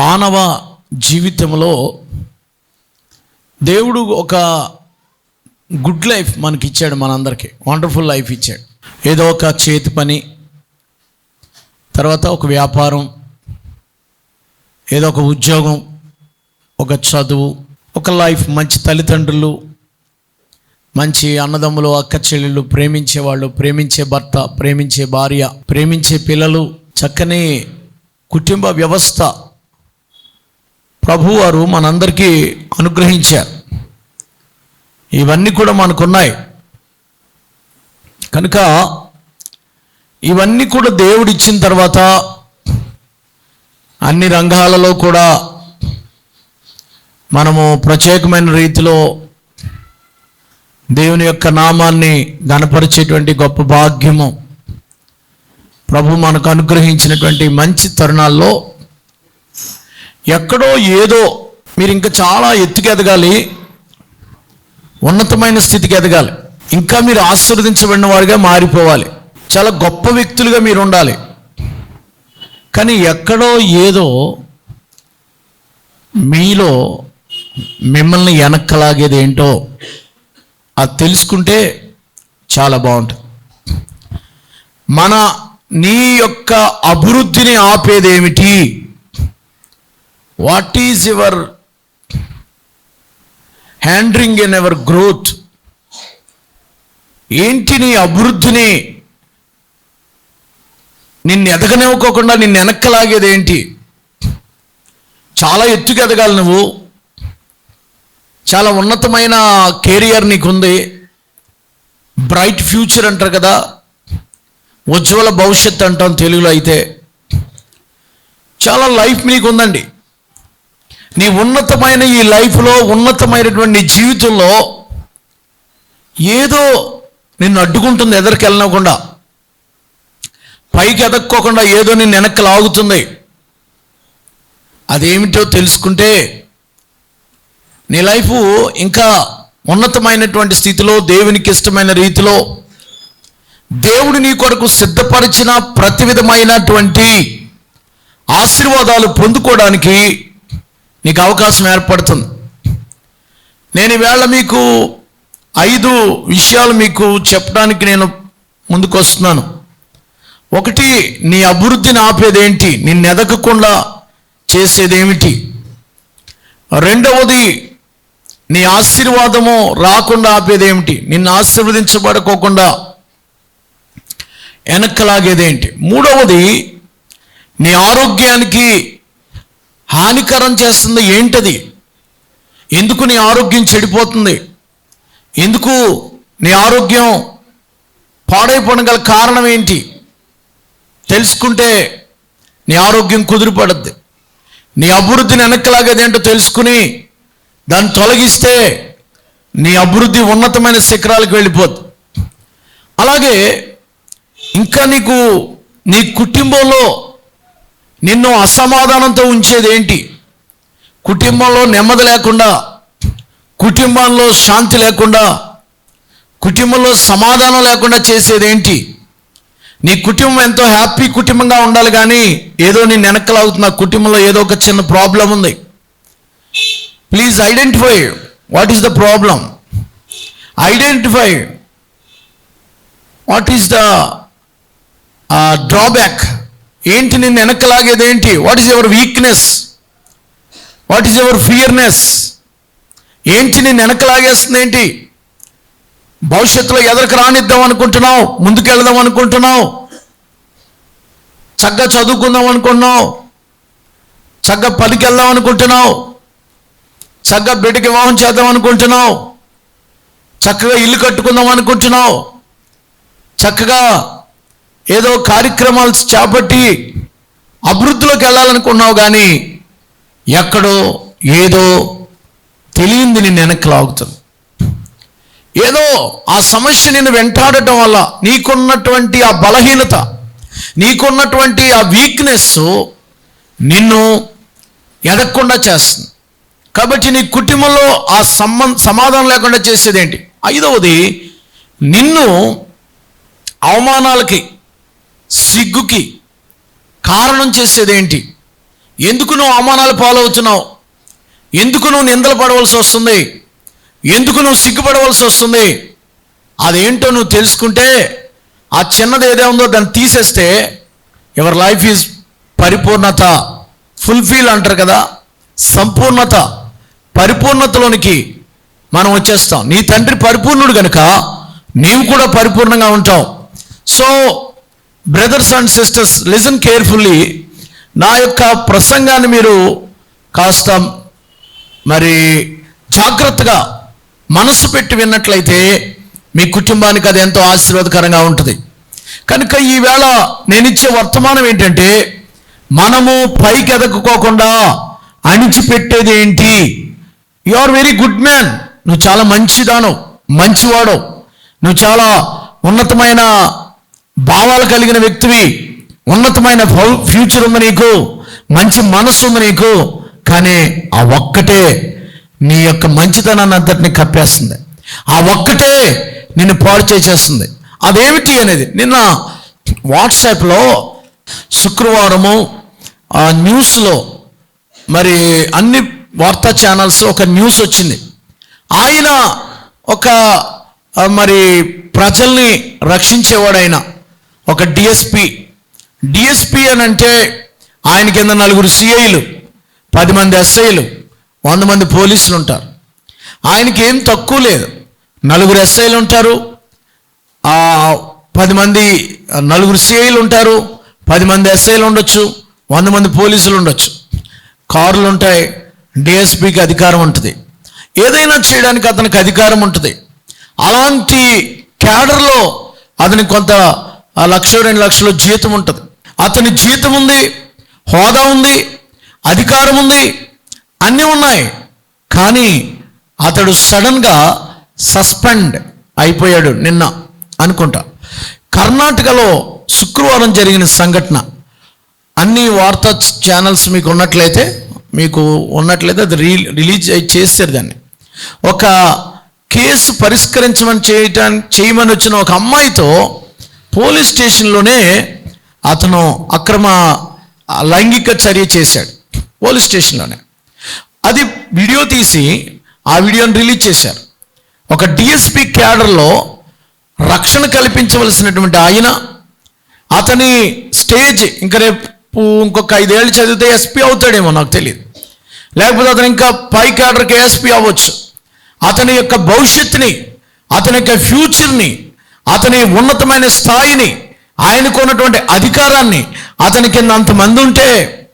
మానవ జీవితంలో దేవుడు ఒక గుడ్ లైఫ్ మనకి ఇచ్చాడు మనందరికీ. వండర్ఫుల్ లైఫ్ ఇచ్చాడు. ఏదో ఒక చేతి పని తర్వాత ఒక వ్యాపారం ఏదో ఒక ఉద్యోగం ఒక చదువు ఒక లైఫ్ మంచి తల్లిదండ్రులు మంచి అన్నదమ్ములు అక్క చెల్లెళ్ళు ప్రేమించేవాళ్ళు ప్రేమించే భర్త ప్రేమించే భార్య ప్రేమించే పిల్లలు చక్కని కుటుంబ వ్యవస్థ ప్రభువారు మనందరికీ అనుగ్రహించారు. ఇవన్నీ కూడా మనకున్నాయి. కనుక ఇవన్నీ కూడా దేవుడిచ్చిన తర్వాత అన్ని రంగాలలో కూడా మనము ప్రత్యేకమైన రీతిలో దేవుని యొక్క నామాన్ని గణపరిచేటువంటి గొప్ప భాగ్యము ప్రభు మనకు అనుగ్రహించినటువంటి మంచి తరుణాల్లో ఎక్కడో ఏదో మీరు ఇంకా చాలా ఎత్తుకు ఎదగాలి ఉన్నతమైన స్థితికి ఎదగాలి. ఇంకా మీరు ఆశీర్వదించబడిన వారిగా మారిపోవాలి. చాలా గొప్ప వ్యక్తులుగా మీరు ఉండాలి. కానీ ఎక్కడో ఏదో మీలో మిమ్మల్ని వెనక్కలాగేది ఏంటో అది తెలుసుకుంటే చాలా బాగుంటుంది. మన నీ యొక్క అభివృద్ధిని ఆపేదేమిటి what is your hindering in ever growth ఏంటి నీ అభివృద్ధిని? నిన్ను ఎదగనివ్వకోకుండా నిన్ను వెనక్కలాగేది ఏంటి? చాలా ఎత్తుకు ఎదగాలి నువ్వు. చాలా ఉన్నతమైన కెరియర్ నీకుంది. బ్రైట్ ఫ్యూచర్ అంటారు కదా. ఉజ్వల భవిష్యత్ అంటాం తెలుగులో అయితే. చాలా లైఫ్ నీకుందండి. నీ ఉన్నతమైన ఈ లైఫ్లో ఉన్నతమైనటువంటి నీ జీవితంలో ఏదో నిన్ను అడ్డుకుంటుంది ఎదరికి వెళ్ళనివ్వకుండా. పైకి ఎదక్కోకుండా ఏదో నిన్ను వెనక్కి లాగుతుంది. అదేమిటో తెలుసుకుంటే నీ లైఫ్ ఇంకా ఉన్నతమైనటువంటి స్థితిలో దేవునికి ఇష్టమైన రీతిలో దేవుడు నీ కొరకు సిద్ధపరిచిన ప్రతి విధమైనటువంటి ఆశీర్వాదాలు పొందుకోవడానికి నీకు అవకాశం ఏర్పడుతుంది. నేను ఈవేళ మీకు ఐదు విషయాలు మీకు చెప్పడానికి నేను ముందుకు వస్తున్నాను ఒకటి నీ అభివృద్ధిని ఆపేదేంటి? నిన్ను ఎదగకుండా చేసేదేమిటి? రెండవది నీ ఆశీర్వాదము రాకుండా ఆపేదేమిటి? నిన్ను ఆశీర్వదించబడుకోకుండా వెనక్కలాగేదేంటి? మూడవది నీ ఆరోగ్యానికి హానికరం చేస్తుంది ఏంటది? ఎందుకు నీ ఆరోగ్యం చెడిపోతుంది? ఎందుకు నీ ఆరోగ్యం పాడైపోవడం గల కారణం ఏంటి? తెలుసుకుంటే నీ ఆరోగ్యం కుదిరిపడద్ది. నీ అభివృద్ధిని వెనక్కలాగేది ఏంటో తెలుసుకుని దాన్ని తొలగిస్తే నీ అభివృద్ధి ఉన్నతమైన శిఖరాలకు వెళ్ళిపోద్ది. అలాగే ఇంకా నీకు నీ కుటుంబంలో నిన్ను అసమాధానంతో ఉంచేది ఏంటి? కుటుంబంలో నెమ్మది లేకుండా కుటుంబంలో శాంతి లేకుండా కుటుంబంలో సమాధానం లేకుండా చేసేది ఏంటి? నీ కుటుంబం ఎంతో హ్యాపీ కుటుంబంగా ఉండాలి కానీ ఏదో నీ వెనక్కలాగుతున్న కుటుంబంలో ఏదో ఒక చిన్న ప్రాబ్లం ఉంది. Please identify what is the problem identify what is the drawback ఏంటి నిన్ను వెనక్కలాగేది ఏంటి? What is your weakness what is your fearness ఏంటి నిన్ను వెనక్కలాగేస్తుంది ఏంటి? భవిష్యత్తులో ఎదరికి రానిద్దాం అనుకుంటున్నావు? ముందుకెళ్దాం అనుకుంటున్నావు? చక్కగా చదువుకుందాం అనుకుంటున్నావు? చక్కగా పనికి అనుకుంటున్నావు? చక్కగా బిడ్డకి వివాహం చేద్దాం అనుకుంటున్నావు? చక్కగా ఇల్లు కట్టుకుందాం అనుకుంటున్నావు? చక్కగా ఏదో కార్యక్రమాలు చేపట్టి అభివృద్ధిలోకి వెళ్ళాలనుకున్నావు కానీ ఎక్కడో ఏదో తెలియంది నిన్ను వెనక్కి లాగుతుంది. ఏదో ఆ సమస్య నేను వెంటాడటం వల్ల నీకున్నటువంటి ఆ బలహీనత నీకున్నటువంటి ఆ వీక్నెస్ నిన్ను ఎదగకుండా చేస్తుంది. కాబట్టి నీ కుటుంబంలో ఆ సంబంధ సమాధానం లేకుండా చేసేది ఏంటి ఐదవది నిన్ను అవమానాలకి సిగ్గుకి కారణం చేసేదేంటి? ఎందుకు నువ్వు అవమానాలు పాలవుతున్నావు? ఎందుకు నువ్వు నిందలు పడవలసి వస్తుంది? ఎందుకు నువ్వు సిగ్గుపడవలసి వస్తుంది? అదేంటో నువ్వు తెలుసుకుంటే ఆ చిన్నది ఏదే ఉందో దాన్ని తీసేస్తే యువర్ లైఫ్ ఈజ్ పరిపూర్ణత ఫుల్ఫిల్ అంటారు కదా సంపూర్ణత పరిపూర్ణతలోనికి మనం వచ్చేస్తాం. నీ తండ్రి పరిపూర్ణుడు కనుక నీవు కూడా పరిపూర్ణంగా ఉంటావు. So brothers and sisters listen carefully నా యొక్క ప్రసంగాన్ని మీరు కాస్త మరి జాగ్రత్తగా మనసు పెట్టి విన్నట్లయితే మీ కుటుంబానికి అది ఎంతో ఆశీర్వాదకరంగా ఉంటుంది. కనుక ఈవేళ నేను ఇచ్చే వర్తమానం ఏంటంటే మనము పైకి ఎదగకోకుండా అణిచిపెట్టేది ఏంటి? You are very good man నువ్వు చాలా మంచిదాను మంచివాడు నువ్వు చాలా ఉన్నతమైన భావాలు కలిగిన వ్యక్తివి. ఉన్నతమైన ఫ్యూచర్ ఉంది నీకు. మంచి మనసు ఉంది నీకు. కానీ ఆ ఒక్కటే నీ యొక్క మంచితనాన్ని అంతటిని కప్పేస్తుంది. ఆ ఒక్కటే నిన్ను పాడు చేసేస్తుంది. అదేమిటి అనేది నిన్న వాట్సాప్లో శుక్రవారము ఆ న్యూస్లో మరి అన్ని వార్తా ఛానల్స్ ఒక న్యూస్ వచ్చింది. ఆయన ఒక మరి ప్రజల్ని రక్షించేవాడైన ఒక డిఎస్పి డిఎస్పి అని అంటే ఆయన కింద నలుగురు సిఐలు పది మంది ఎస్ఐలు వంద మంది పోలీసులు ఉంటారు ఆయనకి ఏం తక్కువ లేదు. నలుగురు ఎస్ఐలు ఉంటారు పది మంది నలుగురు సిఐలు ఉంటారు పది మంది ఎస్ఐలు ఉండొచ్చు వంద మంది పోలీసులు ఉండొచ్చు కార్లు ఉంటాయి డిఎస్పికి అధికారం ఉంటుంది. ఏదైనా చేయడానికి అతనికి అధికారం ఉంటుంది. అలాంటి క్యాడర్లో అతనికి కొంత ఆ లక్ష రెండు లక్షల జీతం ఉంటుంది. అతని జీతం ఉంది హోదా ఉంది అధికారం ఉంది అన్నీ ఉన్నాయి. కానీ అతడు సడన్గా సస్పెండ్ అయిపోయాడు నిన్న అనుకుంటా. కర్ణాటకలో శుక్రవారం జరిగిన సంఘటన. అన్ని వార్తా ఛానల్స్ మీకు ఉన్నట్లయితే మీకు ఉన్నట్లయితే అది రీ రిలీజ్ అయి చేస్తారు దాన్ని. ఒక కేసు పరిష్కరించమని చేయటానికి చేయమని వచ్చిన ఒక అమ్మాయితో పోలీస్ స్టేషన్లోనే అతను అక్రమ లైంగిక చర్య చేశాడు పోలీస్ స్టేషన్లోనే. అది వీడియో తీసి ఆ వీడియోని రిలీజ్ చేశారు. ఒక డిఎస్పి క్యాడర్లో రక్షణ కల్పించవలసినటువంటి ఆయన అతని స్టేజ్ ఇంకా రేపు ఇంకొక ఐదేళ్ళు చదివితే ఎస్పీ అవుతాడేమో నాకు తెలియదు. లేకపోతే అతను ఇంకా పై క్యాడర్కి ఎస్పీ అవ్వచ్చు. అతని యొక్క భవిష్యత్తుని అతని యొక్క ఫ్యూచర్ని అతని ఉన్నతమైన స్థాయిని ఆయనకు ఉన్నటువంటి అధికారాన్ని అతని కింద అంతమంది ఉంటే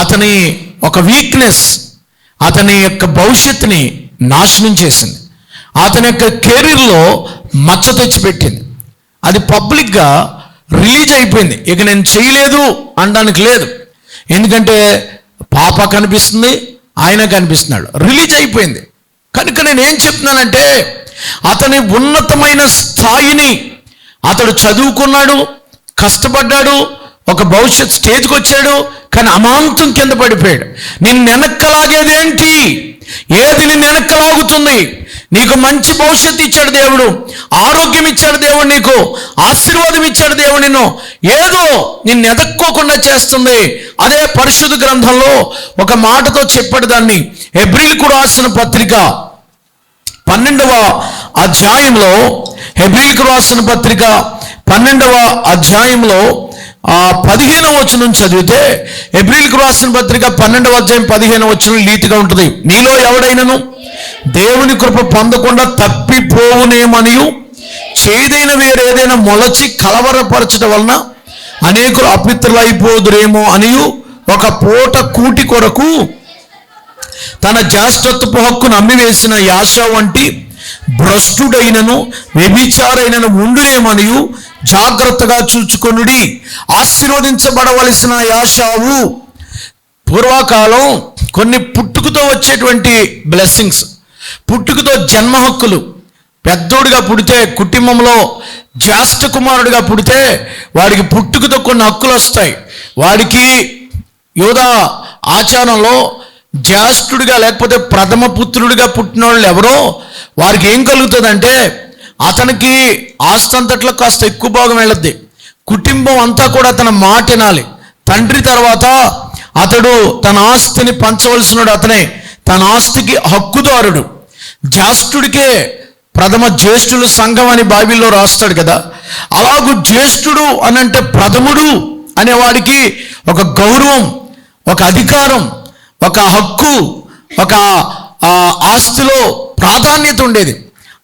అతని ఒక వీక్నెస్ అతని యొక్క భవిష్యత్తుని నాశనం చేసింది. అతని యొక్క కెరీర్లో మచ్చ తెచ్చిపెట్టింది. అది పబ్లిక్గా రిలీజ్ అయిపోయింది. ఇక నేను చేయలేదు అనడానికి లేదు. ఎందుకంటే పాప కనిపిస్తుంది ఆయన కనిపిస్తున్నాడు. రిలీజ్ అయిపోయింది. కనుక నేను ఏం చెప్తున్నానంటే అతని ఉన్నతమైన స్థాయిని అతడు చదువుకున్నాడు కష్టపడ్డాడు ఒక భవిష్యత్ స్టేజ్కి వచ్చాడు కానీ అమాంతం కింద పడిపోయాడు. నిన్ను వెనక్కలాగేదేంటి? ఏది నిన్ను వెనక్కలాగుతుంది? నీకు మంచి భవిష్యత్తు ఇచ్చాడు దేవుడు ఆరోగ్యం ఇచ్చాడు దేవుడు నీకు ఆశీర్వాదం ఇచ్చాడు దేవుడు నిన్ను. ఏదో నిన్ను ఎదక్కోకుండా చేస్తుంది. అదే పరిశుద్ధ గ్రంథంలో ఒక మాటతో చెప్పాడు దాన్ని. ఎబ్రిల్కు రాసిన పత్రిక. పన్నెండవ అధ్యాయంలో హెబ్రిల్కు రాసిన పత్రిక పన్నెండవ అధ్యాయంలో పదిహేనవ వచనం చదివితే ఎబ్రిల్కు రాసిన పత్రిక పన్నెండవ అధ్యాయం పదిహేనవ వచనం లీతిగా ఉంటుంది. నీలో ఎవడైనను? దేవుని కృప పొందకుండా తప్పిపోవునేమనియు? చేదైన వేరేదైనా మొలచి కలవరపరచడం వలన అనేకులు అపిత్రులైపోదురేమో అనియు? ఒక పూట కూటి కొరకు తన జ్యేష్ఠత్వపు హక్కును అమ్మివేసిన యాశ వంటి భ్రష్టుడైనను వ్యభిచారైనను ఉండునేమనియు జాగ్రత్తగా చూచుకొనుడి. ఆశీర్వదించబడవలసిన యాషావు పూర్వకాలం కొన్ని పుట్టుకతో వచ్చేటువంటి బ్లెస్సింగ్స్ పుట్టుకతో జన్మ హక్కులు. పెద్దోడిగా పుడితే కుటుంబంలో జ్యేష్ఠ కుమారుడిగా పుడితే వాడికి పుట్టుకతో కొన్ని హక్కులు వస్తాయి వాడికి యోధ ఆచారంలో జ్యేష్ఠుడిగా లేకపోతే ప్రథమ పుత్రుడిగా పుట్టిన వాళ్ళు ఎవరో వారికి ఏం కలుగుతుందంటే అతనికి ఆస్తి అంతట్లో కాస్త ఎక్కువ భాగం వెళ్ళద్ది. కుటుంబం అంతా కూడా తన మాట వినాలి. తండ్రి తర్వాత అతడు తన ఆస్తిని పంచవలసినడు అతనే. తన ఆస్తికి హక్కుదారుడు. జ్యేష్ఠుడికే ప్రథమ జ్యేష్ఠులు సంఘం అని బైబిల్లో రాస్తాడు కదా. అలాగూ జ్యేష్ఠుడు అని అంటే ప్రథముడు అనేవాడికి ఒక గౌరవం ఒక అధికారం ఒక హక్కు ఒక ఆస్తిలో ప్రాధాన్యత ఉండేది.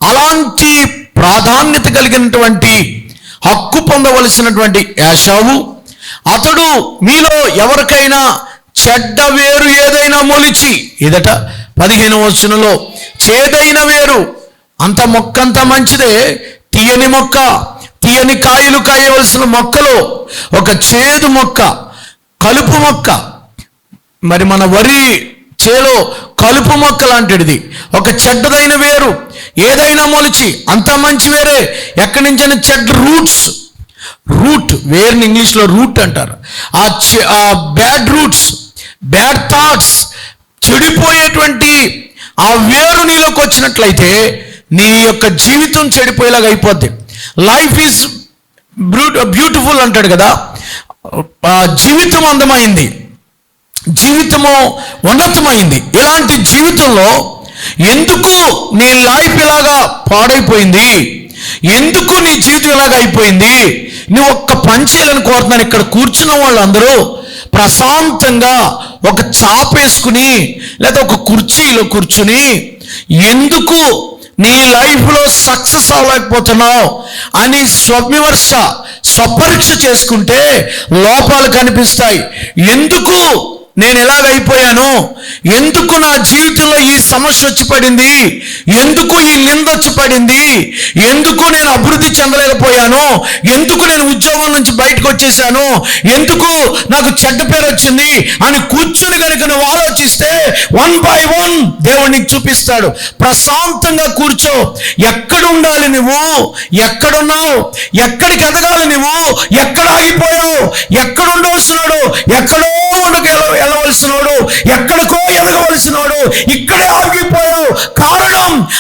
అలాంటి ప్రాధాన్యత కలిగినటువంటి హక్కు పొందవలసినటువంటి యాషావు అతడు మీలో ఎవరికైనా చెడ్డ వేరు ఏదైనా మొలిచి ఎదట పదిహేను వచనంలో చేదైన వేరు అంత మొక్క అంత మంచిదే తీయని మొక్క తీయని కాయలు కాయవలసిన మొక్కలో ఒక చేదు మొక్క కలుపు మొక్క మరి మన వరి చేలో కలుపు మొక్క లాంటిది. ఒక చెడ్డదైన వేరు ఏదైనా మొలిచి అంత మంచి వేరే. ఎక్కడి నుంచైనా చెడ్డ రూట్స్. రూట్ వేరుని ఇంగ్లీష్లో రూట్ అంటారు. ఆ చె- ఆ బ్యాడ్ రూట్స్ బ్యాడ్ థాట్స్ చెడిపోయేటువంటి ఆ వేరు నీలోకి వచ్చినట్లయితే నీ యొక్క జీవితం చెడిపోయేలాగా అయిపోద్ది. లైఫ్ ఈజ్ బ్యూటిఫుల్ అంటాడు కదా. జీవితం అందమైంది. జీవితము ఉన్నతమైంది. ఇలాంటి జీవితంలో ఎందుకు నీ లైఫ్ ఇలాగా పాడైపోయింది? ఎందుకు నీ జీవితం ఇలాగ అయిపోయింది? నువ్వు ఒక్క పని చేయాలని కోరుతున్నాను ఇక్కడ కూర్చున్న వాళ్ళందరూ ప్రశాంతంగా ఒక చాపేసుకుని లేదా ఒక కుర్చీలో కూర్చుని ఎందుకు నీ లైఫ్లో సక్సెస్ అవ్వలేకపోతున్నావు అని స్వవిమర్శ స్వపరీక్ష చేసుకుంటే లోపాలు కనిపిస్తాయి. ఎందుకు నేను ఎలాగైపోయాను? ఎందుకు నా జీవితంలో ఈ సమస్య వచ్చి పడింది ఎందుకు ఈ నింద వచ్చి పడింది ఎందుకు నేను అభివృద్ధి చెందలేకపోయాను? ఎందుకు నేను ఉద్యోగం నుంచి బయటకు వచ్చేసాను ఎందుకు నాకు చెడ్డ పేరు వచ్చింది? అని కూర్చుని కనుక నువ్వు ఆలోచిస్తే వన్ బై వన్ దేవుడు నీకు చూపిస్తాడు. ప్రశాంతంగా కూర్చో. ఎక్కడ ఉండాలి నువ్వు? ఎక్కడున్నావు ఎక్కడికి ఎదగాలి నువ్వు? ఎక్కడ ఆగిపోయావు? ఎక్కడ ఉండవలసినాడు? ఎక్కడ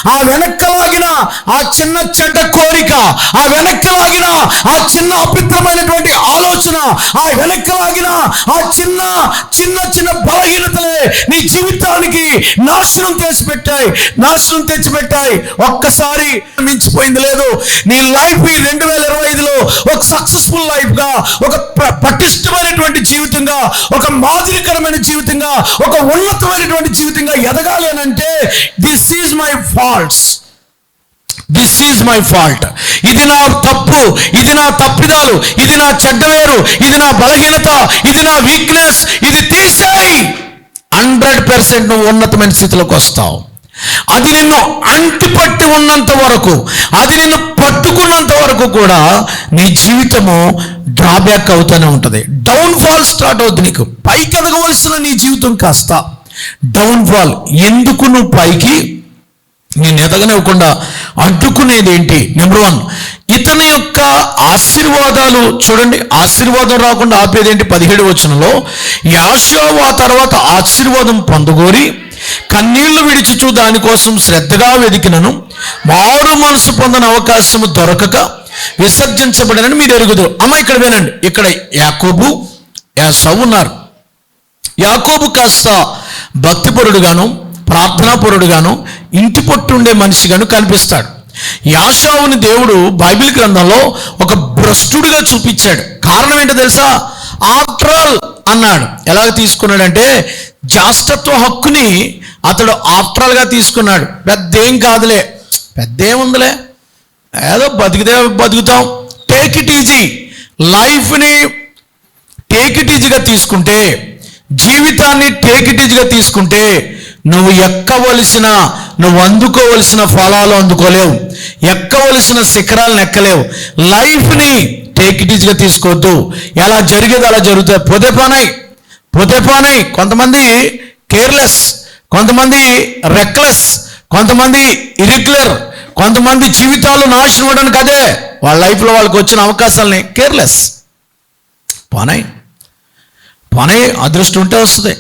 ఆ వెనక్కలాగిన ఆ చిన్న చెడ్డ కోరిక ఆ వెనక్కలాగిన ఆ చిన్న అపిత్రమైనటువంటి ఆలోచన ఆ వెనక్కలాగిన ఆ చిన్న చిన్న చిన్న బలహీనతలే నీ జీవితానికి నాశనం తెచ్చిపెట్టాయి నాశనం తెచ్చిపెట్టాయి. ఒక్కసారి మించిపోయింది లేదు. నీ లైఫ్ ఈ రెండు వేల ఇరవై ఐదులో ఒక సక్సెస్ఫుల్ లైఫ్గా ఒక పటిష్టమైనటువంటి జీవితంగా ఒక మాదిరికరమైన జీవితంగా ఒక ఉన్నతమైనటువంటి జీవితంగా ఎదగాలి అని అంటే this is my faults this is my fault ఇది నా తప్పు ఇది నా తప్పిదాలు ఇది నా చెడ్డవేరు ఇది నా బలహీనత ఇది నా వీక్నెస్ ఇది తీసేయి. హండ్రెడ్ పర్సెంట్ నువ్వు ఉన్నతమైన స్థితిలోకి వస్తావు. అది నిన్ను అంటిపట్టి ఉన్నంత వరకు అది నిన్ను పట్టుకున్నంత వరకు కూడా నీ జీవితము డ్రాబ్యాక్ అవుతూనే ఉంటుంది. డౌన్ ఫాల్ స్టార్ట్ అవుతుంది నీకు. పైకి ఎదగవలసిన నీ జీవితం కాస్త. డౌన్ ఫాల్ ఎందుకు నువ్వు పైకి నేను ఎదగనివ్వకుండా అడ్డుకునేది ఏంటి? నెంబర్ వన్ ఇతని యొక్క ఆశీర్వాదాలు చూడండి ఆశీర్వాదం రాకుండా ఆపేది ఏంటి? పదిహేడు వచనంలో యాషావు ఆ తర్వాత ఆశీర్వాదం పొందగోరి కన్నీళ్ళు విడిచుచు దానికోసం శ్రద్ధగా వెదికినను మారు మనసు పొందిన అవకాశము దొరకక విసర్జించబడినని మీరు ఎరుగుదురు. అమ్మ ఇక్కడ వినండి. ఇక్కడ యాకోబు యాసవ్ ఉన్నారు. యాకోబు కాస్త భక్తిపరుడుగాను ప్రార్థనాపరుడుగాను ఇంటి పట్టుండే మనిషిగాను కనిపిస్తాడు. యాషావుని దేవుడు బైబిల్ గ్రంథంలో ఒక భ్రష్టుడిగా చూపించాడు. కారణం ఏంటో తెలుసా? ఆఫ్టర్ ఆల్ అన్నాడు. ఎలాగ తీసుకున్నాడంటే జాస్టత్వ హక్కుని అతడు ఆఫ్టర్ ఆల్గా తీసుకున్నాడు. పెద్ద ఏం కాదులే. పెద్ద ఏముందిలే ఏదో బతికితే బతుకుతాం. టేక్ ఇట్ ఈజీ లైఫ్ని టేక్ ఇట్ ఈజీగా తీసుకుంటే జీవితాన్ని టేక్ ఇట్ ఈజీగా తీసుకుంటే నువ్వు ఎక్కవలసిన నువ్వు అందుకోవలసిన ఫలాలు అందుకోలేవు. ఎక్కవలసిన శిఖరాలను ఎక్కలేవు లైఫ్ని టేక్ ఇట్ ఈజీగా తీసుకోవద్దు. ఎలా జరిగేది అలా జరుగుతుంది. పొదే పోనాయి. పొదే పోనాయి. కొంతమంది కేర్లెస్ కొంతమంది రెక్లెస్ కొంతమంది ఇరిక్యులర్ కొంతమంది జీవితాలు నాశనం అవ్వడానికి అదే. వాళ్ళ లైఫ్లో వాళ్ళకి వచ్చిన అవకాశాలని కేర్లెస్ పోనాయి. పోనీ అదృష్టం ఉంటే వస్తుంది.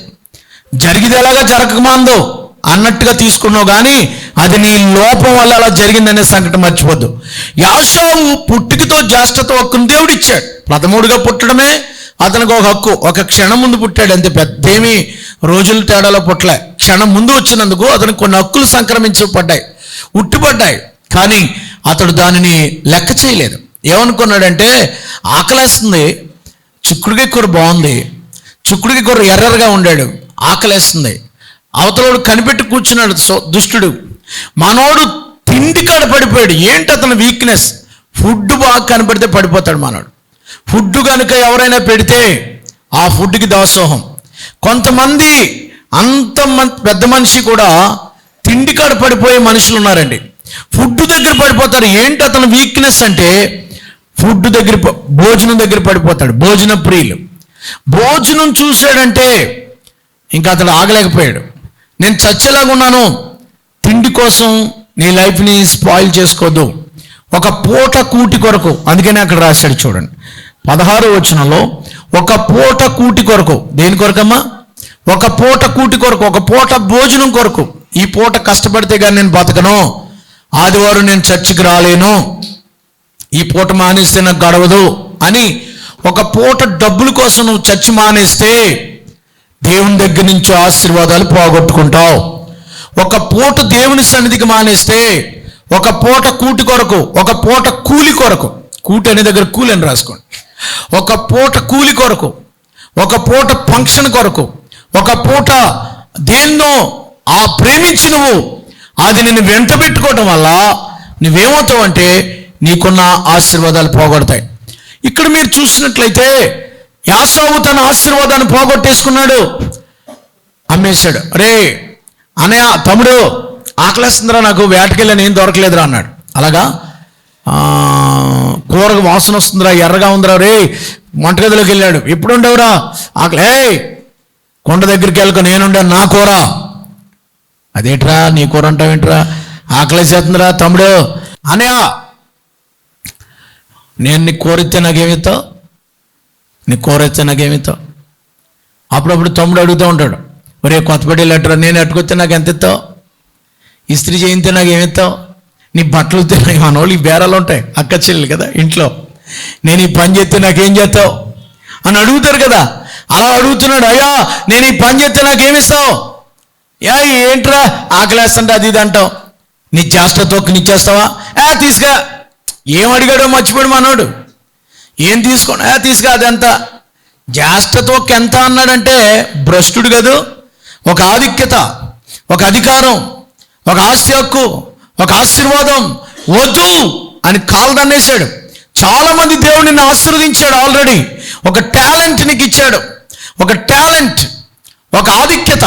జరిగితే ఎలాగా జరగకమాందో అన్నట్టుగా తీసుకున్నావు కానీ అది నీ లోపం వల్ల అలా జరిగిందనే సంకటం మర్చిపోద్దు. యాషావు పుట్టుకతో జ్యేష్ఠత హక్కును దేవుడు ఇచ్చాడు ప్రథముడిగా పుట్టడమే అతనికి ఒక హక్కు. ఒక క్షణం ముందు పుట్టాడు అంతే. పెద్దేమీ రోజుల తేడాలో పుట్టలే. క్షణం ముందు వచ్చినందుకు అతనికి కొన్ని హక్కులు సంక్రమించబడ్డాయి. ఉట్టిపడ్డాయి కానీ అతడు దానిని లెక్క చేయలేదు. ఏమనుకున్నాడంటే ఆకలేస్తుంది. చిక్కుడికి కూర బాగుంది. చిక్కుడికి కూర ఎర్రగా ఉండాడు. ఆకలేస్తుంది. అవతలోడు కనిపెట్టి కూర్చున్నాడు దుష్టుడు. మనోడు తిండి కాడ పడిపోయాడు. ఏంటి అతని వీక్నెస్ ఫుడ్ బాగా కనపడితే పడిపోతాడు మనోడు. ఫుడ్ కనుక ఎవరైనా పెడితే ఆ ఫుడ్కి దాసోహం. కొంతమంది అంత పెద్ద మనిషి కూడా తిండి కాడ పడిపోయే మనుషులు ఉన్నారండి. ఫుడ్ దగ్గర పడిపోతారు. ఏంటి అతని వీక్నెస్ అంటే ఫుడ్ దగ్గర భోజనం దగ్గర పడిపోతాడు. భోజన ప్రియులు. భోజనం చూశాడంటే ఇంకా అతడు ఆగలేకపోయాడు. నేను చచ్చేలాగా ఉన్నాను. తిండి కోసం నీ లైఫ్ని స్పాయిల్ చేసుకోదు. ఒక పూట కూటి కొరకు అందుకనే అక్కడ రాశాడు చూడండి. పదహారు వచనంలో ఒక పూట కూటి కొరకు దేని కొరకమ్మా? ఒక పూట కూటి కొరకు ఒక పూట భోజనం కొరకు. ఈ పూట కష్టపడితే కానీ నేను బతకను. ఆదివారం నేను చర్చికి రాలేను. ఈ పూట మానేస్తే నాకు గడవదు అని ఒక పూట డబ్బుల కోసం నువ్వు చర్చి మానేస్తే దేవుని దగ్గర నుంచి ఆశీర్వాదాలు పోగొట్టుకుంటావు. ఒక పూట దేవుని సన్నిధికి మానేస్తే ఒక పూట కూటి కొరకు ఒక పూట కూలి కొరకు కూటి అనే దగ్గర కూలి అని రాసుకోండి. ఒక పూట కూలి కొరకు ఒక పూట ఫంక్షన్ కొరకు ఒక పూట దేన్నో ఆ ప్రేమించి నువ్వు అది నిన్ను వెంట పెట్టుకోవటం వల్ల నువ్వేమవుతావు అంటే నీకున్న ఆశీర్వాదాలు పోగొడతాయి. ఇక్కడ మీరు చూసినట్లయితే యాసావు తన ఆశీర్వాదాన్ని పోగొట్టేసుకున్నాడు. అమ్మేశాడు. రే అనే తమ్ముడు ఆకలేస్తుందిరా నాకు వేటకెళ్ళని ఏం దొరకలేదురా అన్నాడు. అలాగా? కూరకు వాసన వస్తుందిరా ఎర్రగా ఉందిరా రే వంటగదిలోకి వెళ్ళాడు. ఎప్పుడు ఉండవురా ఆకలి ఏయ్ కొండ దగ్గరికి వెళ్ళక నేనుండే నా కూర. అదేంట్రా నీ కూర అంటావేంట్రా? ఆకలేసేస్తుందిరా తమ్ముడు. అనే నేను నీ కోరితే నాకేమిస్తావు నీ కోరొచ్చా నాకేమితో అప్పుడప్పుడు తమ్ముడు అడుగుతూ ఉంటాడు ఒరే కొత్తపడి లెటర్ నేను ఎట్టుకొస్తే నాకు ఎంత ఇస్తావు? ఇస్త్రీ చేయితే నాకు ఏమి ఇస్తావు? నీ బట్టలు తిన్నాయి మన వాళ్ళు ఈ బేరాలు ఉంటాయి అక్క చెల్లెలు కదా ఇంట్లో. నేను ఈ పని చేస్తే నాకేం చేస్తావు? అని అడుగుతారు కదా. అలా అడుగుతున్నాడు అయ్యా నేను ఈ పని చేస్తే నాకేమిస్తావు యా ఏంట్రా ఆకలేస్తుంటే అది ఇది అంటావు. నీ చేష్ట తొక్కు నిచ్చేస్తావా? ఏ తీసుకురా ఏం అడిగాడో మర్చిపోడు మనోడు. ఏం తీసుకోండి తీసుకాదు ఎంత అదెంత. ఎంత అన్నాడంటే భ్రష్టుడు కదూ? ఒక ఆధిక్యత ఒక అధికారం ఒక ఆస్తి హక్కు ఒక ఆశీర్వాదం. వద్దు అని కాలదన్నేశాడు. చాలామంది దేవుడిని ఆశీర్వదించాడు ఆల్రెడీ. ఒక టాలెంట్ నీకు ఇచ్చాడు. ఒక టాలెంట్ ఒక ఆధిక్యత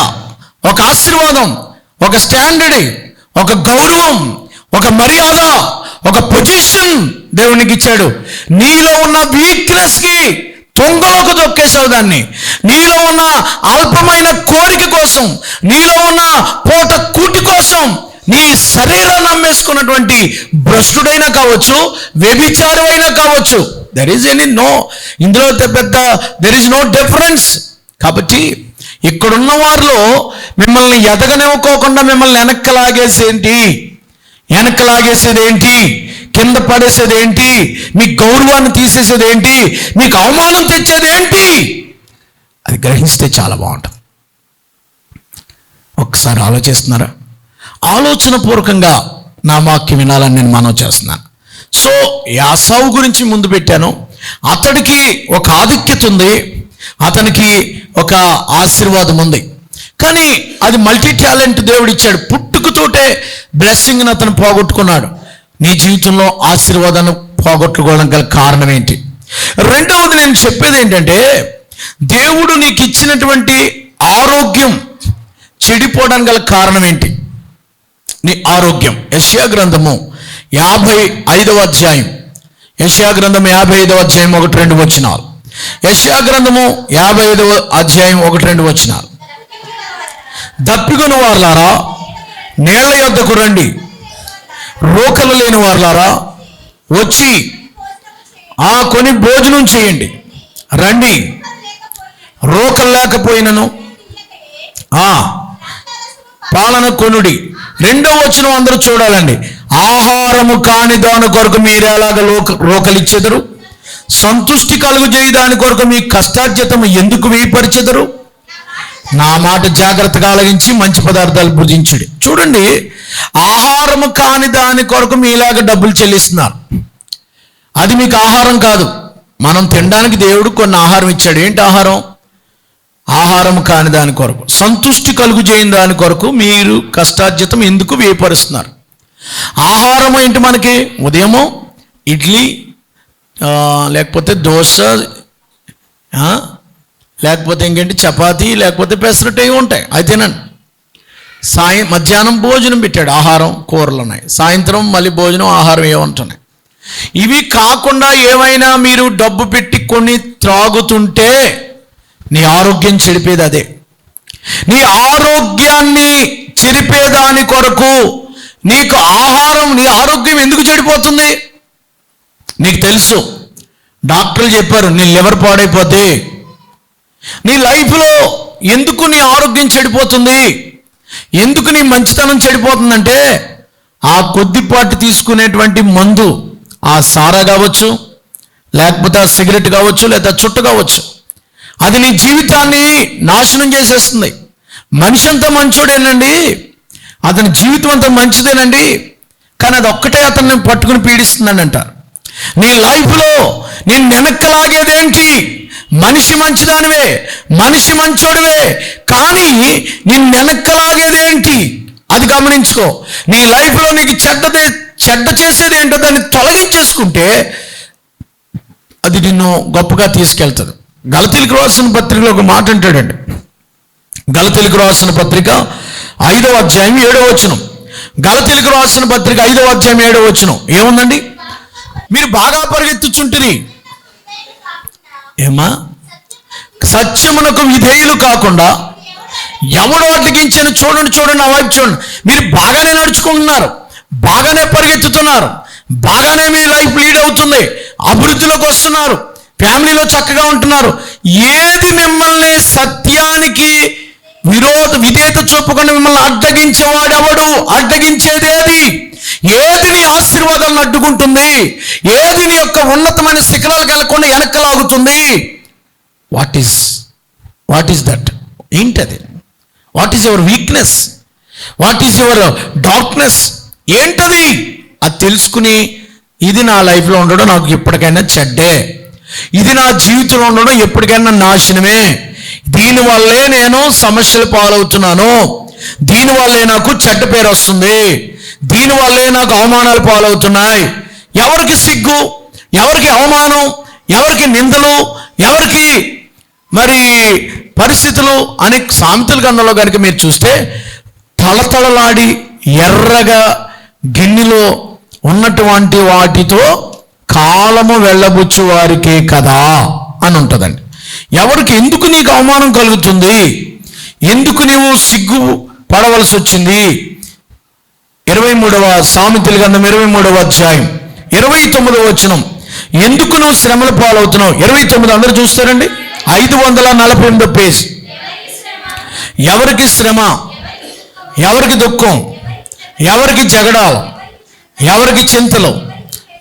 ఒక ఆశీర్వాదం ఒక స్టాండర్డ్ ఒక గౌరవం ఒక మర్యాద ఒక పొజిషన్ దేవునికి ఇచ్చాడు నీలో ఉన్న వీక్నెస్కి తొంగలోకి తొక్కేసావు దాన్ని. నీలో ఉన్న అల్పమైన కోరిక కోసం నీలో ఉన్న పూట కూటి కోసం నీ శరీరాన్ని నమ్మేసుకున్నటువంటి భ్రష్టుడైనా కావచ్చు వ్యభిచారమైనా కావచ్చు దెర్ ఈజ్ ఎనీ నో ఇందులో పెద్ద దెర్ ఈజ్ నో డిఫరెన్స్ కాబట్టి ఇక్కడున్న వారిలో మిమ్మల్ని ఎదగనివ్వకోకుండా మిమ్మల్ని వెనక్కి లాగేసేంటి? వెనక్కి లాగేసేది ఏంటి కింద పడేసేది ఏంటి మీ గౌరవాన్ని తీసేసేది ఏంటి మీకు అవమానం తెచ్చేది ఏంటి అది గ్రహిస్తే చాలా బాగుంటుంది. ఒకసారి ఆలోచిస్తున్నారా? ఆలోచన పూర్వకంగా నా వాక్యం వినాలని నేను మనవి చేస్తున్నాను. సో యాసావు గురించి ముందు పెట్టాను. అతడికి ఒక ఆధిక్యత ఉంది. అతనికి ఒక ఆశీర్వాదం ఉంది. కానీ అది మల్టీ టాలెంట్ దేవుడు ఇచ్చాడు. పుట్టుకతోటే బ్లెస్సింగ్ని అతను పోగొట్టుకున్నాడు. నీ జీవితంలో ఆశీర్వాదాన్ని పోగొట్టుకోవడం గల కారణం ఏంటి? రెండవది నేను చెప్పేది ఏంటంటే దేవుడు నీకు ఇచ్చినటువంటి ఆరోగ్యం చెడిపోవడం గల కారణం ఏంటి? నీ ఆరోగ్యం. యశ్యా గ్రంథము యాభై ఐదవ అధ్యాయం. యశ్యా గ్రంథం యాభై ఐదవ అధ్యాయం ఒకటి రెండు వచ్చినాలు యశ్యా గ్రంథము యాభై ఐదవ అధ్యాయం ఒకటి రెండు వచ్చినాలు దప్పికొని వాళ్ళారా నీళ్ళ యొద్దకు రండి. రోకలు లేని వారులారా వచ్చి ఆ కొని భోజనం చేయండి. రండి. రోకలు లేకపోయినను ఆ పాలన కొనుడి. రెండో వచనం అందరూ చూడాలండి. ఆహారము కాని దాని కొరకు మీరు ఎలాగ లోక రోకలిచ్చెదరు సంతుష్టి కలుగు చేయదాని కొరకు మీ కష్టార్జితం ఎందుకు వేయపరిచెదరు? నా మాట జాగ్రత్తగా ఆలగించి మంచి పదార్థాలు భుజించుడి. చూడండి ఆహారం కాని దాని కొరకు మీలాగా డబ్బులు చెల్లిస్తున్నారు. అది మీకు ఆహారం కాదు. మనం తినడానికి దేవుడు కొన్ని ఆహారం ఇచ్చాడు. ఏంటి ఆహారం? ఆహారం కాని దాని కొరకు. సంతుష్టి కలుగు చేయని దాని కొరకు మీరు కష్టార్జితం ఎందుకు వేపరుస్తున్నారు ఆహారం ఏంటి మనకి? ఉదయము ఇడ్లీ లేకపోతే దోశ లేకపోతే ఇంకేంటి? చపాతీ లేకపోతే పెసరట్టు ఇవి ఉంటాయి. అవి తినండి. సాయం మధ్యాహ్నం భోజనం పెట్టాడు ఆహారం కూరలు ఉన్నాయి. సాయంత్రం మళ్ళీ భోజనం ఆహారం ఏముంటున్నాయి ఇవి కాకుండా ఏమైనా మీరు డబ్బు పెట్టి కొన్ని త్రాగుతుంటే నీ ఆరోగ్యం చెడిపేది అదే. నీ ఆరోగ్యాన్ని చెరిపేదాని కొరకు నీకు ఆహారం నీ ఆరోగ్యం ఎందుకు చెడిపోతుంది? నీకు తెలుసు. డాక్టర్లు చెప్పారు నీ లివర్ పాడైపోతే నీ లైఫ్లో ఎందుకు నీ ఆరోగ్యం చెడిపోతుంది? ఎందుకు నీ మంచితనం చెడిపోతుందంటే ఆ కొద్దిపాటి తీసుకునేటువంటి మందు ఆ సారా కావచ్చు లేకపోతే ఆ సిగరెట్ కావచ్చు లేదా చుట్టు కావచ్చు అది నీ జీవితాన్ని నాశనం చేసేస్తుంది. మనిషి అంతా మంచోడేనండి. అతని జీవితం అంతా మంచిదేనండి. కానీ అది ఒక్కటే అతన్ని పట్టుకుని పీడిస్తుందని అంటారు నీ లైఫ్లో నేను వెనక్కలాగేదేంటి మనిషి మంచిదానివే మనిషి మంచోడివే కానీ నేను వెనక్కలాగేదేంటి అది గమనించుకో. నీ లైఫ్లో నీకు చెడ్డదే చెడ్డ చేసేది ఏంటో దాన్ని తొలగించేసుకుంటే అది నిన్ను గొప్పగా తీసుకెళ్తుంది. గలతీలకు రాసిన పత్రికలో ఒక మాట అంటాడండి. గలతీలకు రాసిన పత్రిక ఐదవ అధ్యాయం ఏడవ వచనం. గలతీలకు రాసిన పత్రిక ఐదవ అధ్యాయం ఏడవ వచనం. ఏముందండి? మీరు బాగా పరిగెత్తుచుంటిరి. ఏమా సత్యమునకు విధేయులు కాకుండా ఎవడు అడ్డగించిన చూడండి చూడండి ఆ వైపు చూడండి. మీరు బాగానే నడుచుకుంటున్నారు బాగానే పరిగెత్తుతున్నారు బాగానే మీ లైఫ్ లీడ్ అవుతుంది అభివృద్ధిలోకి వస్తున్నారు ఫ్యామిలీలో చక్కగా ఉంటున్నారు. ఏది మిమ్మల్ని సత్యానికి విరోధ విధేయత చూపకుండా మిమ్మల్ని అడ్డగించేవాడెవడు? అడ్డగించేదేది ఏది నీ ఆశీర్వాదాలను అడ్డుకుంటుంది? ఏది నీ యొక్క ఉన్నతమైన శిఖరాలు కలగకుండా వెనక్కలాగుతుంది what is what is that ఏంటది what is your weakness what is your darkness ఏంటది? అది తెలుసుకుని ఇది నా లైఫ్లో ఉండడం నాకు ఎప్పటికైనా చెడ్డే. ఇది నా జీవితంలో ఉండడం ఎప్పటికైనా నాశనమే. దీనివల్లే నేను సమస్యలు పాలవుతున్నాను. దీనివల్లే నాకు చెడ్డ పేరు వస్తుంది. దీనివల్లే నాకు అవమానాలు పాలవుతున్నాయి. ఎవరికి సిగ్గు? ఎవరికి అవమానం? ఎవరికి నిందలు? ఎవరికి మరి పరిస్థితులు? అనే సామెతల గంధంలో కనుక మీరు చూస్తే తళతళలాడి ఎర్రగా గిన్నెలో ఉన్నటువంటి వాటితో కాలము వెళ్ళబుచ్చు వారికే కదా అని ఉంటుందండి. ఎవరికి ఎందుకు నీకు అవమానం కలుగుతుంది? ఎందుకు నీవు సిగ్గు పడవలసి వచ్చింది. ఇరవై మూడవ సామెతలు గంధం ఇరవై మూడవ అధ్యాయం. ఇరవై తొమ్మిదవ వచనం. ఎందుకు నువ్వు శ్రమల పాలవుతున్నావు? ఇరవై తొమ్మిది అందరూ చూస్తారండి. ఐదు వందల నలభై ఎనిమిదో పేజ్. ఎవరికి శ్రమ? ఎవరికి దుఃఖం? ఎవరికి జగడాలు? ఎవరికి చింతలు?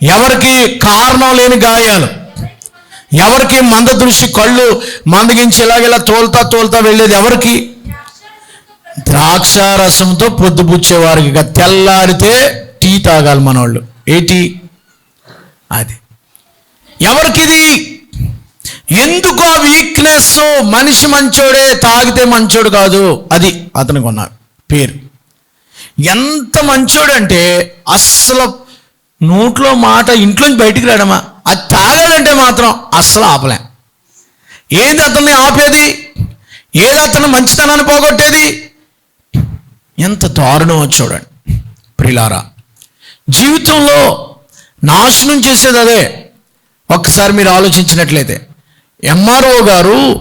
ఎవరికి కారణం లేని గాయాలు? ఎవరికి మంద దృష్టి కళ్ళు మందగించి ఇలాగ తోలుతా తోలుతా వెళ్ళేది ఎవరికి? ద్రాక్ష రసంతో పొద్దుపుచ్చేవారికి ఇక తెల్లారితే టీ తాగాలి మనోళ్ళు. ఏ టీ? అది. ఎవరికిది? ఎందుకు ఆ వీక్నెస్ మనిషి మంచోడే తాగితే మంచోడు కాదు? అది అతనికి ఉన్న పేరు. ఎంత మంచోడంటే అస్సలు నోట్లో మాట ఇంట్లోంచి బయటికి రాడమా అది తాగాడంటే మాత్రం అస్సలు ఆపలేం. ఏది అతన్ని ఆపేది? ఏది అతను మంచితనాన్ని పోగొట్టేది? ఎంత దారుణమో చూడండి. ప్రిలారా జీవితంలో నాశనం చేసేది అదే. ఒక్కసారి మీరు ఆలోచించినట్లయితే ఎంఆర్ఓ గారు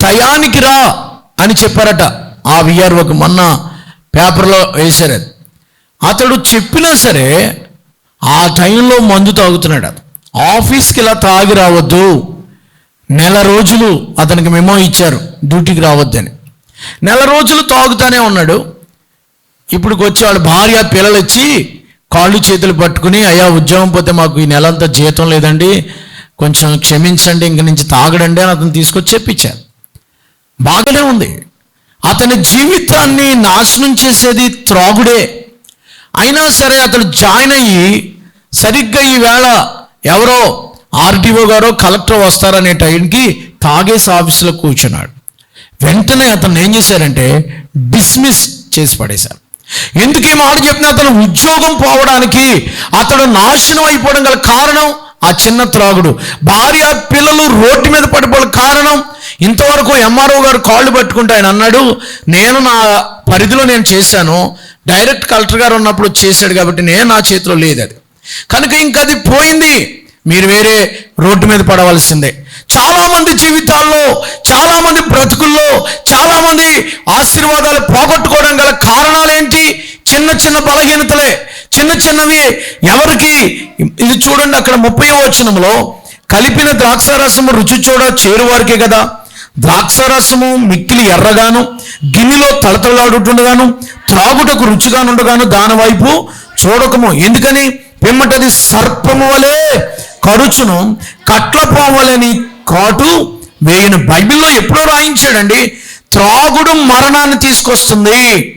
టయానికి రా అని చెప్పారట. ఆ విఆర్ఓకి మొన్న పేపర్లో వేశారు అది. అతడు చెప్పినా సరే ఆ టైంలో మందు తాగుతున్నాడు అతను. ఆఫీస్కి ఇలా తాగి రావద్దు. నెల రోజులు అతనికి మెమో ఇచ్చారు డ్యూటీకి రావద్దని. నెల రోజులు తాగుతానే ఉన్నాడు. ఇప్పుడు వచ్చి వాళ్ళ భార్య పిల్లలు వచ్చి కాళ్ళు చేతులు పట్టుకుని అయ్యా ఉద్యోగం పోతే మాకు ఈ నెలంతా జీతం లేదండి. కొంచెం క్షమించండి ఇంక నుంచి తాగడండి అని అతను తీసుకొచ్చి చెప్పించారు. బాగానే ఉంది. అతని జీవితాన్ని నాశనం చేసేది త్రాగుడే. అయినా సరే అతడు జాయిన్ అయ్యి సరిగ్గా ఈవేళ ఎవరో ఆర్టీఓ గారో కలెక్టర్ వస్తారనే టైంకి తాగేసి ఆఫీసులో కూర్చున్నాడు. వెంటనే అతను ఏం చేశారంటే డిస్మిస్ చేసి పడేశారు. ఎందుకు ఈ మాట చెప్పిన అతను ఉద్యోగం పోవడానికి అతడు నాశనం అయిపోవడం గల కారణం ఆ చిన్న త్రాగుడు. భార్య పిల్లలు రోడ్డు మీద పడిపోవడం కారణం. ఇంతవరకు ఎంఆర్ఓ గారు కాళ్ళు పట్టుకుంటే ఆయన అన్నాడు నేను నా పరిధిలో నేను చేశాను. డైరెక్ట్ కలెక్టర్ గారు ఉన్నప్పుడు చేశాడు కాబట్టి నేను నా చేతిలో లేదు అది. కనుక ఇంక అది పోయింది. మీరు వేరే రోడ్డు మీద పడవలసిందే. చాలామంది జీవితాల్లో చాలామంది బ్రతుకుల్లో చాలామంది ఆశీర్వాదాలు పోగొట్టుకోవడం గల కారణాలు ఏంటి చిన్న చిన్న బలహీనతలే. చిన్న చిన్నవి ఎవరికి? ఇది చూడండి అక్కడ ముప్పై వచనంలో కలిపిన ద్రాక్షారసము రుచి చూడ చేరువారికే కదా. ద్రాక్షారసము మిక్కిలి ఎర్రగాను గిన్నెలో తలతలాడుతుండగాను త్రాగుటకు రుచిగానుండగాను దాని వైపు చూడకము. ఎందుకని? పిమ్మటది సర్పము వలె కరుచును కట్లపోవలని కాటు వేయిన బైబిల్లో ఎప్పుడో రాయించాడండి త్రాగుడు మరణాన్ని తీసుకొస్తుంది.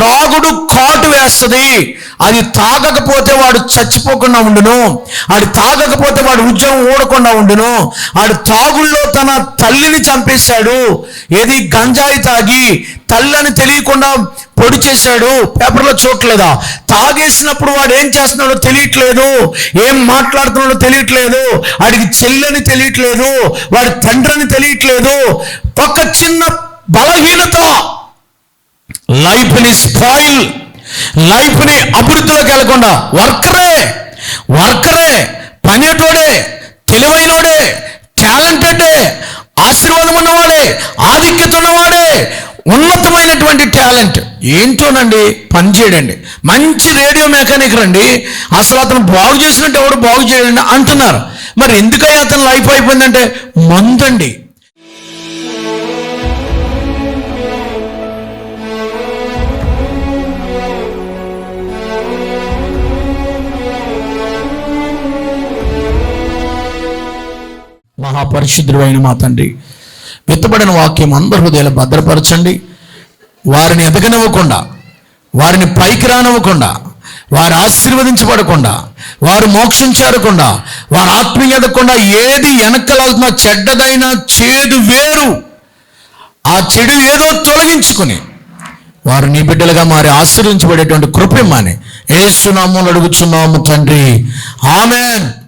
త్రాగుడు కాటు వేస్తుంది. అది తాగకపోతే వాడు చచ్చిపోకుండా ఉండును. అది తాగకపోతే వాడు ఉద్యోగం ఊడకుండా ఉండును. ఆడు తాగుల్లో తన తల్లిని చంపేశాడు. ఏది గంజాయి తాగి తల్లని తెలియకుండా పొడి చేశాడు. పేపర్లో చూడలేదా తాగేసినప్పుడు వాడు ఏం చేస్తున్నాడో తెలియట్లేదు. ఏం మాట్లాడుతున్నాడో తెలియట్లేదు. వాడికి చెల్లని తెలియట్లేదు. వాడి తండ్రిని తెలియట్లేదు. ఒక చిన్న బలహీనత లైఫ్ని స్పాయిల్ లైఫ్ని అభివృద్ధిలోకి వెళ్ళకుండా వర్కరే వర్కరే పనేటోడే తెలివైనోడే టాలెంటెడే ఆశీర్వాదం ఉన్నవాడే ఆధిక్యత ఉన్నవాడే ఉన్నతమైనటువంటి టాలెంట్ ఏంటోనండి? పని చేయడండి. మంచి రేడియో మెకానిక్ రండి. అసలు అతను బాగు చేసినట్టు ఎవడు బాగు చేయడండి అంటున్నారు. మరి ఎందుకయ్యా అతను లైఫ్ అయిపోయిందంటే మందండి. మహాపరిశుద్ధుడు అయిన మా తండ్రి. విత్తబడిన వాక్యం అందరి హృదయాలు భద్రపరచండి. వారిని ఎదగనివ్వకుండా వారిని పైకి రానివ్వకుండా వారు ఆశీర్వదించబడకుండా వారు మోక్షం చేరకుండా వారు ఆత్మీయ ఎదగకుండా ఏది వెనక్కలాగుతున్నా చెడ్డదైన చేదు వేరు. ఆ చెడు ఏదో తొలగించుకుని వారు నీ బిడ్డలుగా మారి ఆశీర్వించబడేటువంటి కృపమ్మని ఏసునామం అడుగుచున్నాము తండ్రి. ఆమెన్.